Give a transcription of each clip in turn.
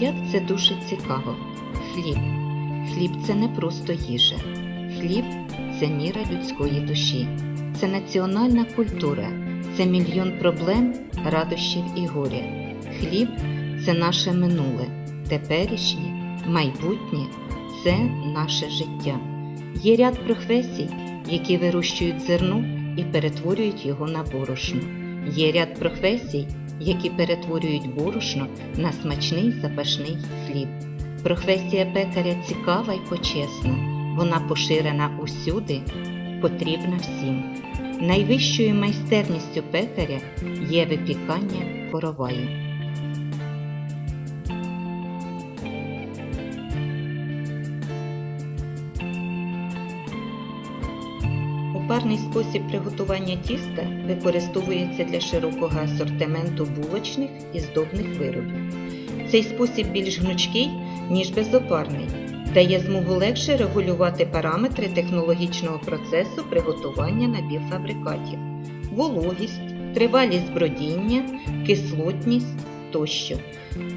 Як це дуже цікаво. Хліб. Хліб це не просто їжа. Хліб це міра людської душі. Це національна культура, це мільйон проблем, радощів і горя. Хліб це наше минуле, теперішнє, майбутнє це наше життя. Є ряд професій, які вирощують зерно і перетворюють його на борошно. Є ряд професій, які перетворюють борошно на смачний запашний хліб. Професія пекаря цікава і почесна, вона поширена усюди, потрібна всім. Найвищою майстерністю пекаря є випікання короваю. Опарний спосіб приготування тіста використовується для широкого асортименту булочних і здобних виробів. Цей спосіб більш гнучкий, ніж безопарний, дає змогу легше регулювати параметри технологічного процесу приготування напівфабрикатів, вологість, тривалість бродіння, кислотність тощо.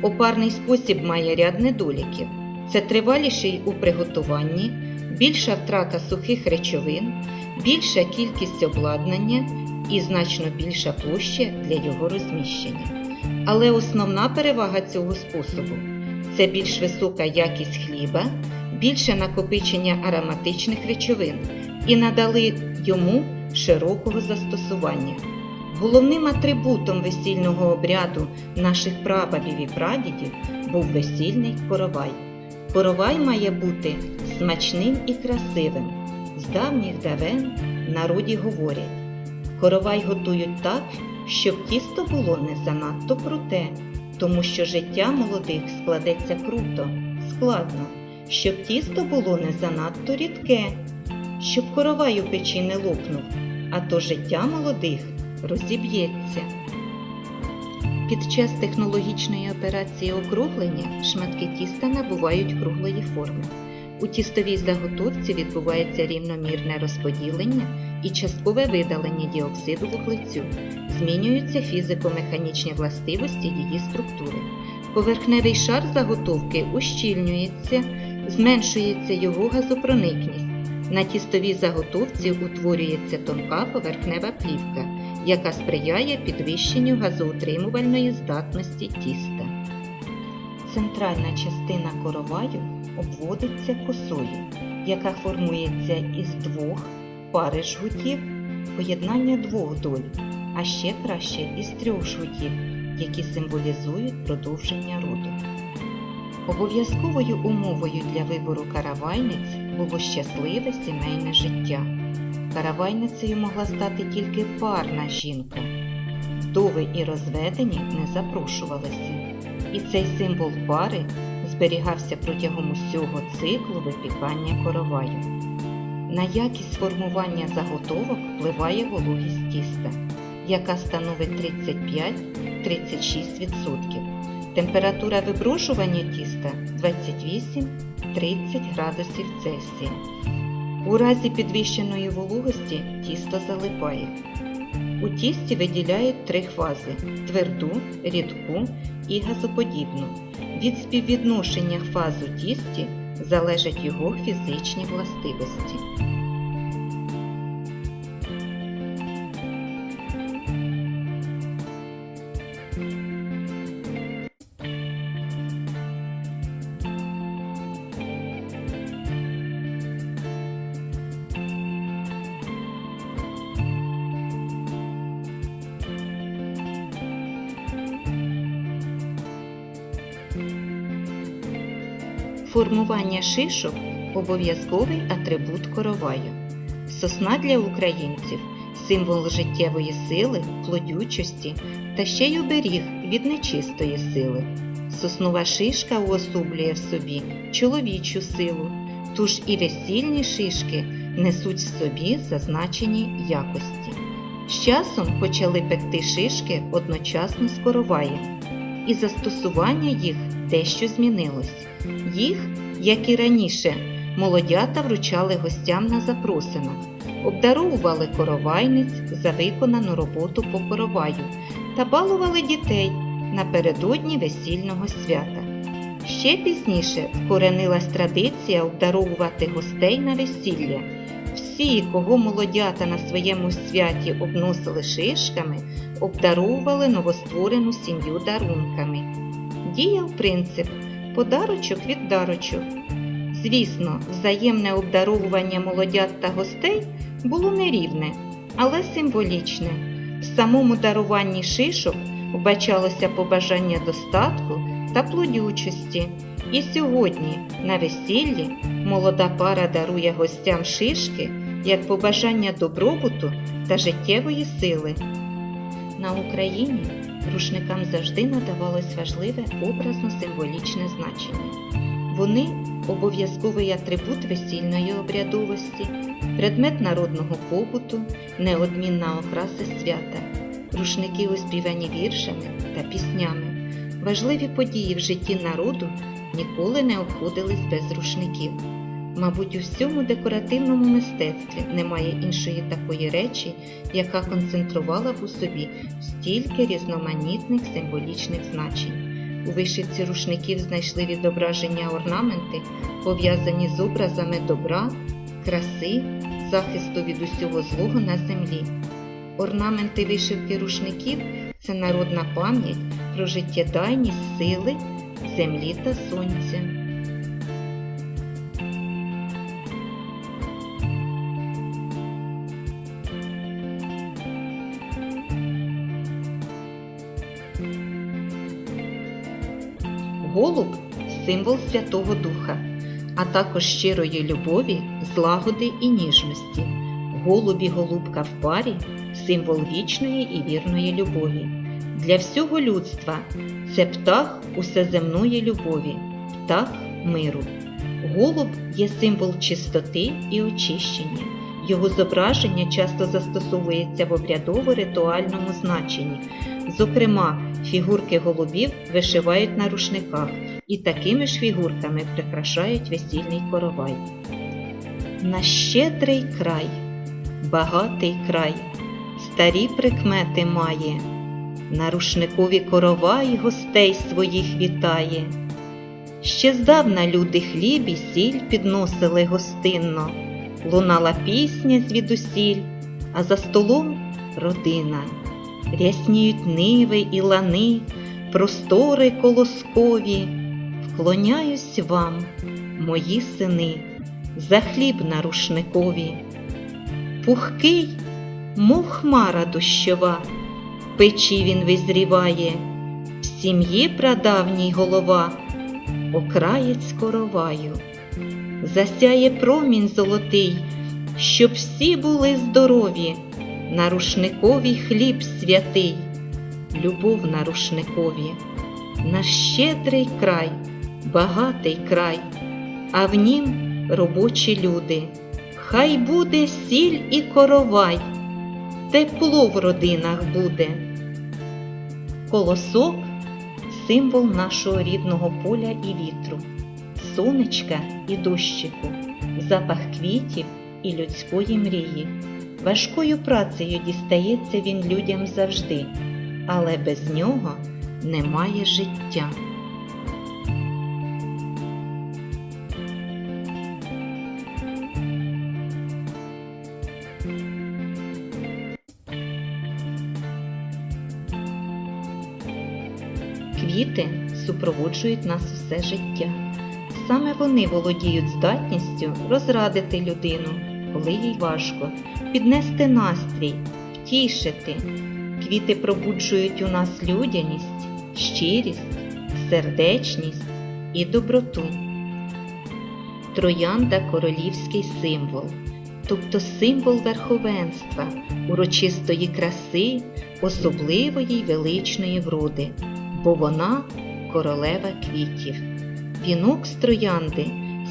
Опарний спосіб має ряд недоліків. Це триваліший у приготуванні, більша втрата сухих речовин, більша кількість обладнання і значно більша площа для його розміщення. Але основна перевага цього способу це більш висока якість хліба, більше накопичення ароматичних речовин і надали йому широкого застосування. Головним атрибутом весільного обряду наших прабабів і прадідів був весільний коровай. Коровай має бути смачним і красивим. З давніх давен народі говорять, коровай готують так, щоб тісто було не занадто круте, тому що життя молодих складеться круто, складно, щоб тісто було не занадто рідке, щоб коровай у печі не лопнув, а то життя молодих розіб'ється. Під час технологічної операції округлення шматки тіста набувають круглої форми. У тістовій заготовці відбувається рівномірне розподілення і часткове видалення діоксиду вуглецю. Змінюються фізико-механічні властивості її структури. Поверхневий шар заготовки ущільнюється, зменшується його газопроникність. На тістовій заготовці утворюється тонка поверхнева плівка, яка сприяє підвищенню газоутримувальної здатності тіста. Центральна частина короваю обводиться косою, яка формується із двох пари жгутів, поєднання двох доль, а ще краще із трьох жгутів, які символізують продовження роду. Обов'язковою умовою для вибору каравайниць було щасливе сімейне життя. Каравайницею могла стати тільки парна жінка. Вдови і розведені не запрошувалися. І цей символ пари зберігався протягом усього циклу випікання короваю. На якість формування заготовок впливає вологість тіста, яка становить 35-36%. Температура виброшування тіста 28-30 градусів Цельсія. У разі підвищеної вологості тісто залипає. У тісті виділяють три фази тверду, рідку і газоподібну. Від співвідношення фаз у тісті залежать його фізичні властивості. Формування шишок обов'язковий атрибут короваю. Сосна для українців символ життєвої сили, плодючості та ще й оберіг від нечистої сили. Соснова шишка уособлює в собі чоловічу силу, тож і весільні шишки несуть в собі зазначені якості. З часом почали пекти шишки одночасно з короваєм, і застосування їх дещо змінилось. Їх, як і раніше, молодята вручали гостям на запросинах. обдаровували коровайниць за виконану роботу по короваю та балували дітей напередодні весільного свята. Ще пізніше вкоренилась традиція обдаровувати гостей на весілля. Всі, кого молодята на своєму святі обносили шишками, обдаровували новостворену сім'ю дарунками. Діяв принцип подарочок від дарочок. Звісно, взаємне обдаровування молодят та гостей було нерівне, але символічне. В самому даруванні шишок вбачалося побажання достатку та плодючості. І сьогодні на весіллі молода пара дарує гостям шишки як побажання добробуту та життєвої сили. На Україні рушникам завжди надавалось важливе образно-символічне значення. Вони обов'язковий атрибут весільної обрядовості, предмет народного побуту, неодмінна окраса свята, рушники оспівані віршами та піснями. Важливі події в житті народу ніколи не обходились без рушників. Мабуть, у всьому декоративному мистецтві немає іншої такої речі, яка концентрувала б у собі стільки різноманітних символічних значень. У вишивці рушників знайшли відображення орнаменти, пов'язані з образами добра, краси, захисту від усього злого на землі. Орнаменти вишивки рушників це народна пам'ять про життєдайність сили, землі та сонця. Голуб символ Святого Духа, а також щирої любові, злагоди і ніжності. Голуб і голубка в парі символ вічної і вірної любові. Для всього людства це птах усеземної любові, птах миру. Голуб є символ чистоти і очищення. Його зображення часто застосовується в обрядово-ритуальному значенні. Зокрема, фігурки голубів вишивають на рушниках і такими ж фігурками прикрашають весільний коровай. На щедрий край, багатий край, старі прикмети має, на рушникові коровай гостей своїх вітає. Ще здавна люди хліб і сіль підносили гостинно, лунала пісня звідусіль, а за столом родина. Рясніють ниви і лани, простори колоскові, вклоняюсь вам, мої сини, за хліб на рушникові. Пухкий, мов хмара дощова, в печі він визріває, в сім'ї прадавній голова, окраєць короваю, засяє промінь золотий, щоб всі були здорові. На рушникові хліб святий, любов на рушникові, наш щедрий край, багатий край, а в нім робочі люди. Хай буде сіль і коровай, тепло в родинах буде. Колосок символ нашого рідного поля і вітру, сонечка і дощику, запах квітів і людської мрії. Важкою працею дістається він людям завжди, але без нього немає життя. Квіти супроводжують нас усе життя. Саме вони володіють здатністю розрадити людину, коли їй важко, піднести настрій, втішити. Квіти пробуджують у нас людяність, щирість, сердечність і доброту. Троянда королівський символ, тобто символ верховенства, урочистої краси, особливої й величної вроди, бо вона королева квітів. Вінок з троянди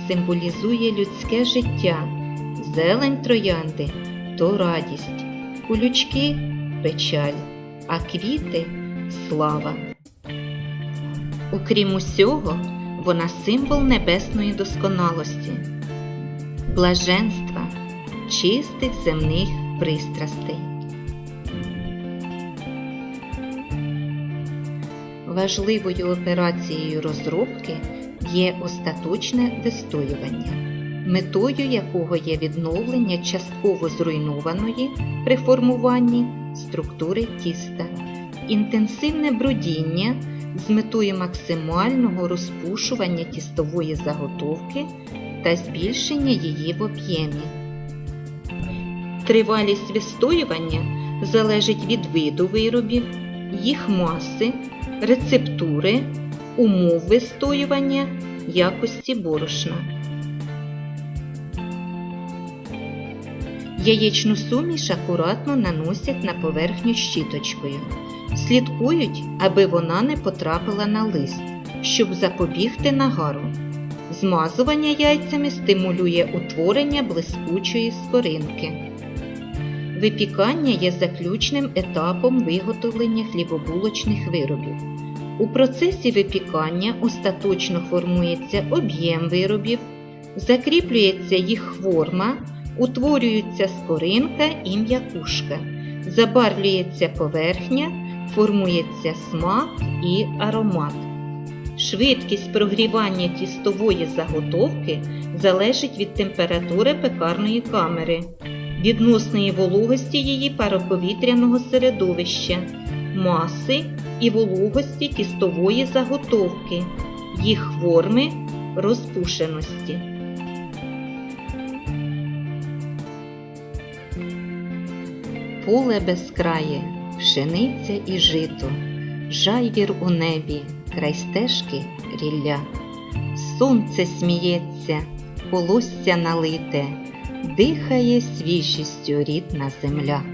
символізує людське життя, зелень троянди то радість, кулючки печаль, а квіти слава. Окрім усього, вона символ небесної досконалості, блаженства, чистих земних пристрастей. Важливою операцією розробки є остаточне вистоювання, метою якого є відновлення частково зруйнованої при формуванні структури тіста, інтенсивне брудіння з метою максимального розпушування тістової заготовки та збільшення її в об'ємі. Тривалість вистоювання залежить від виду виробів, їх маси, рецептури, умов вистоювання, якості борошна. Яєчну суміш акуратно наносять на поверхню щіточкою. Слідкують, аби вона не потрапила на лист, щоб запобігти нагару. Змазування яйцями стимулює утворення блискучої скоринки. Випікання є заключним етапом виготовлення хлібобулочних виробів. У процесі випікання остаточно формується об'єм виробів, закріплюється їх форма, утворюється скоринка і м'якушка, забарвлюється поверхня, формується смак і аромат. Швидкість прогрівання тістової заготовки залежить від температури пекарної камери, відносної вологості її пароповітряного середовища, маси і вологості тістової заготовки, їх форми, розпушеності. Поле безкрає, пшениця і жито, жайвір у небі, край стежки рілля. Сонце сміється, волосся налите, дихає свіжістю рідна земля.